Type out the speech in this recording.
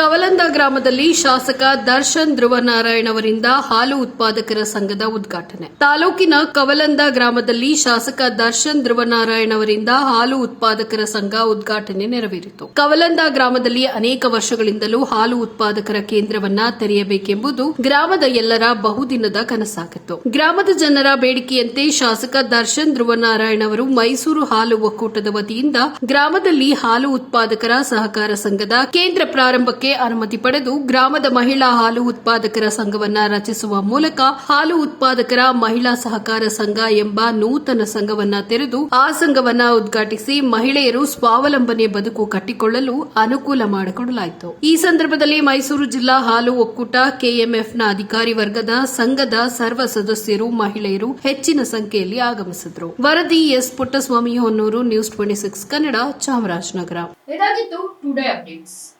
ಕವಲಂದ ಗ್ರಾಮದಲ್ಲಿ ಶಾಸಕ ದರ್ಶನ್ ಧ್ರುವನಾರಾಯಣ್ ಅವರಿಂದ ಹಾಲು ಉತ್ಪಾದಕರ ಸಂಘದ ಉದ್ಘಾಟನೆ. ತಾಲೂಕಿನ ಕವಲಂದ ಗ್ರಾಮದಲ್ಲಿ ಶಾಸಕ ದರ್ಶನ್ ಧ್ರುವನಾರಾಯಣ್ ಅವರಿಂದ ಹಾಲು ಉತ್ಪಾದಕರ ಸಂಘ ಉದ್ಘಾಟನೆ ನೆರವೇರಿತು. ಕವಲಂದ ಗ್ರಾಮದಲ್ಲಿ ಅನೇಕ ವರ್ಷಗಳಿಂದಲೂ ಹಾಲು ಉತ್ಪಾದಕರ ಕೇಂದ್ರವನ್ನ ತೆರೆಯಬೇಕೆಂಬುದು ಗ್ರಾಮದ ಎಲ್ಲರ ಬಹುದಿನದ ಕನಸಾಗಿತ್ತು. ಗ್ರಾಮದ ಜನರ ಬೇಡಿಕೆಯಂತೆ ಶಾಸಕ ದರ್ಶನ್ ಧ್ರುವನಾರಾಯಣ್ ಅವರು ಮೈಸೂರು ಹಾಲು ಒಕ್ಕೂಟದ ವತಿಯಿಂದ ಗ್ರಾಮದಲ್ಲಿ ಹಾಲು ಉತ್ಪಾದಕರ ಸಹಕಾರ ಸಂಘದ ಕೇಂದ್ರ ಪ್ರಾರಂಭಕ್ಕೆ ಅನುಮತಿ ಪಡೆದು ಗ್ರಾಮದ ಮಹಿಳಾ ಹಾಲು ಉತ್ಪಾದಕರ ಸಂಘವನ್ನ ರಚಿಸುವ ಮೂಲಕ ಹಾಲು ಉತ್ಪಾದಕರ ಮಹಿಳಾ ಸಹಕಾರ ಸಂಘ ಎಂಬ ನೂತನ ಸಂಘವನ್ನ ತೆರೆದು ಆ ಸಂಘವನ್ನ ಉದ್ಘಾಟಿಸಿ ಮಹಿಳೆಯರು ಸ್ವಾವಲಂಬನೆ ಬದುಕು ಕಟ್ಟಿಕೊಳ್ಳಲು ಅನುಕೂಲ ಮಾಡಿಕೊಡಲಾಯಿತು. ಈ ಸಂದರ್ಭದಲ್ಲಿ ಮೈಸೂರು ಜಿಲ್ಲಾ ಹಾಲು ಒಕ್ಕೂಟ ಕೆಎಂಎಫ್ನ ಅಧಿಕಾರಿ ವರ್ಗದ ಸಂಘದ ಸರ್ವ ಸದಸ್ಯರು ಮಹಿಳೆಯರು ಹೆಚ್ಚಿನ ಸಂಖ್ಯೆಯಲ್ಲಿ ಆಗಮಿಸಿದ್ರು. ವರದಿ S Puttaswamy Honnur, news twenty six Kannada, Chamarajanagar. ಇದಾಗಿತ್ತು ಟುಡೇ ಅಪ್ಡೇಟ್ಸ್.